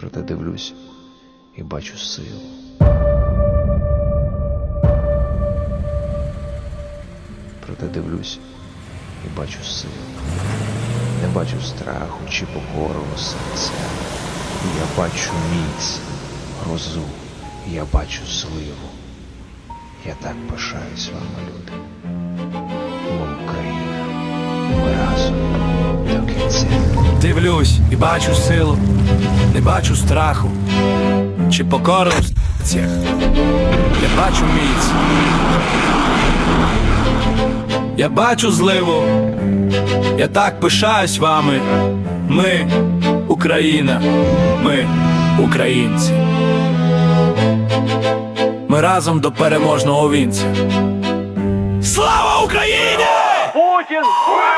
Проте дивлюсь і бачу силу. Проте дивлюсь і бачу силу. Не бачу страху чи покору серця. Я бачу міць, грозу, я бачу сливу. Я так пишаюсь вами, люди. Ми Україна. Ми разом. Дивлюсь і бачу силу, не бачу страху чи покору в серцях. Я бачу міць. Я бачу зливу. Я так пишаюсь вами. Ми Україна, ми українці. Ми разом до переможного вінця. Слава Україні! Путін!